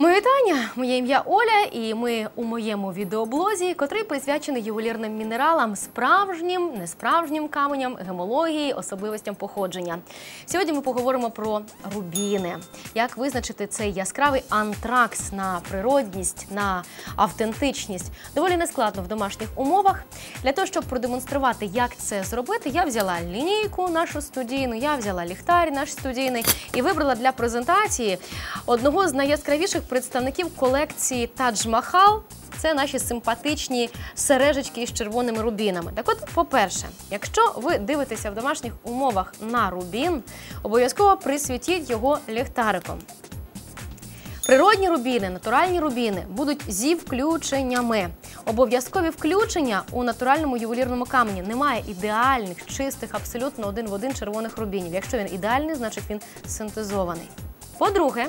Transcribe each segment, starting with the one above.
Моє вітання, моє ім'я Оля, і ми у моєму відеоблозі, котрий присвячений ювелірним мінералам, справжнім, несправжнім каменям, гемології, особливостям походження. Сьогодні ми поговоримо про рубіни. Як визначити цей яскравий антракс на природність, на автентичність? Доволі нескладно в домашніх умовах. Для того, щоб продемонструвати, як це зробити, я взяла лінійку нашу студійну, я взяла ліхтар наш студійний і вибрала для презентації одного з найяскравіших представників колекції Тадж Махал. Це наші симпатичні сережечки із червоними рубінами. Так от, по-перше, якщо ви дивитеся в домашніх умовах на рубін, обов'язково присвітіть його ліхтариком. Природні рубіни, натуральні рубіни будуть зі включеннями. Обов'язкові включення у натуральному ювелірному камені. Немає ідеальних, чистих, абсолютно один в один червоних рубінів. Якщо він ідеальний, значить він синтезований. По-друге,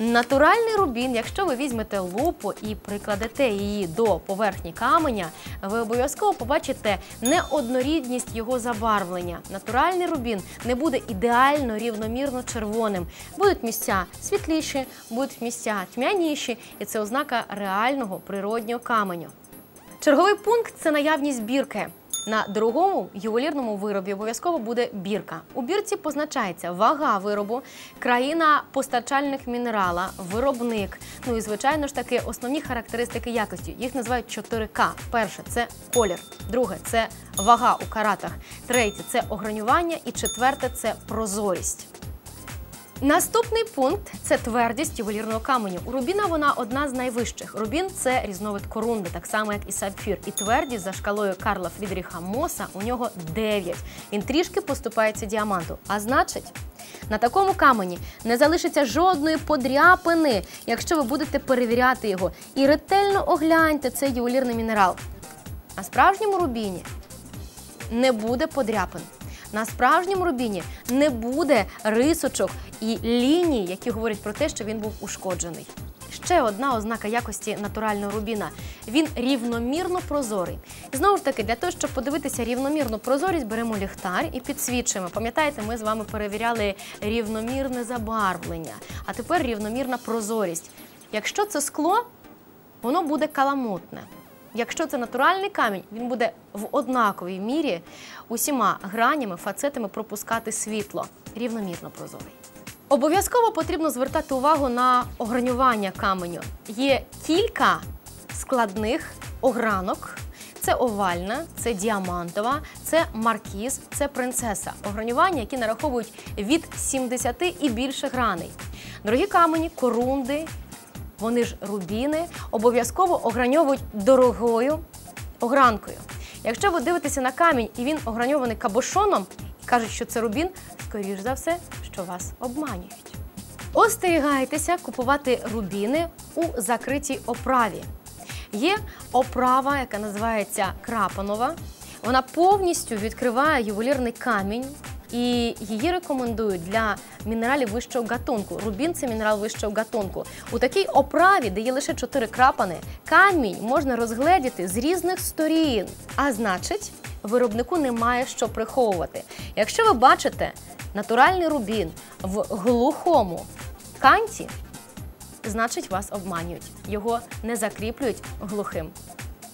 Натуральний рубін, якщо ви візьмете лупу і прикладете її до поверхні каменя, ви обов'язково побачите неоднорідність його забарвлення. Натуральний рубін не буде ідеально рівномірно червоним. Будуть місця світліші, будуть місця тьмяніші, і це ознака реального природнього каменю. Черговий пункт це наявність бірки. На дорогому ювелірному виробі обов'язково буде бірка. У бірці позначається вага виробу, країна постачальних мінерала, виробник. Ну і звичайно ж таки основні характеристики якості. Їх називають 4К. Перше це колір, друге це вага у каратах, третє це огранювання, і четверте це прозорість. Наступний пункт це твердість ювелірного каменю. У рубіна вона одна з найвищих. Рубін це різновид корунди, так само як і сапфір. І твердість за шкалою Карла Фрідріха Моса у нього 9. Він трішки поступається діаманту. А значить, на такому камені не залишиться жодної подряпини, якщо ви будете перевіряти його. І ретельно огляньте цей ювелірний мінерал. На справжньому рубіні не буде подряпин. На справжньому рубіні не буде рисочок і ліній, які говорять про те, що він був ушкоджений. Ще одна ознака якості натурального рубіна. Він рівномірно прозорий. Знову ж таки, для того, щоб подивитися рівномірну прозорість, беремо ліхтар і підсвічуємо. Пам'ятаєте, ми з вами перевіряли рівномірне забарвлення, а тепер рівномірна прозорість. Якщо це скло, воно буде каламутне. Якщо це натуральний камінь, він буде в однаковій мірі усіма гранями, фацетами пропускати світло, рівномірно прозорий. Обов'язково потрібно звертати увагу на огранювання каменю. Є кілька складних огранок. Це овальна, це діамантова, це маркіз, це принцеса. Огранювання, які нараховують від 70 і більше граней. Дорогі камені, корунди, вони ж рубіни, обов'язково ограньовують дорогою огранкою. Якщо ви дивитеся на камінь і він ограньований кабошоном, і кажуть, що це рубін, скоріш за все, що вас обманюють. Остерігайтеся купувати рубіни у закритій оправі. Є оправа, яка називається крапанова. Вона повністю відкриває ювелірний камінь. І її рекомендують для мінералів вищого гатунку. Рубін це мінерал вищого гатунку. У такій оправі, де є лише чотири крапани, камінь можна розгледіти з різних сторін. А значить, виробнику немає що приховувати. Якщо ви бачите натуральний рубін в глухому канті, значить вас обманюють. Його не закріплюють глухим.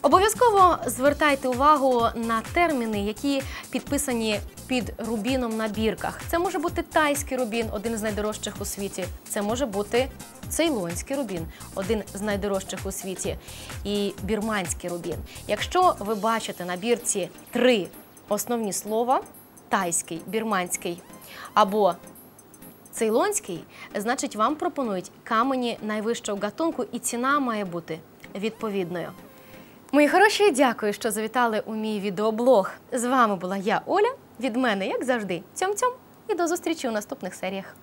Обов'язково звертайте увагу на терміни, які підписані під рубіном на бірках. Це може бути тайський рубін, один з найдорожчих у світі. Це може бути цейлонський рубін, один з найдорожчих у світі, і бірманський рубін. Якщо ви бачите на бірці три основні слова: тайський, бірманський або цейлонський, значить вам пропонують камені найвищого гатунку, і ціна має бути відповідною. Мої хороші, дякую, що завітали у мій відеоблог. З вами була я, Оля. Від мене, як завжди, цьом-цьом і до зустрічі у наступних серіях.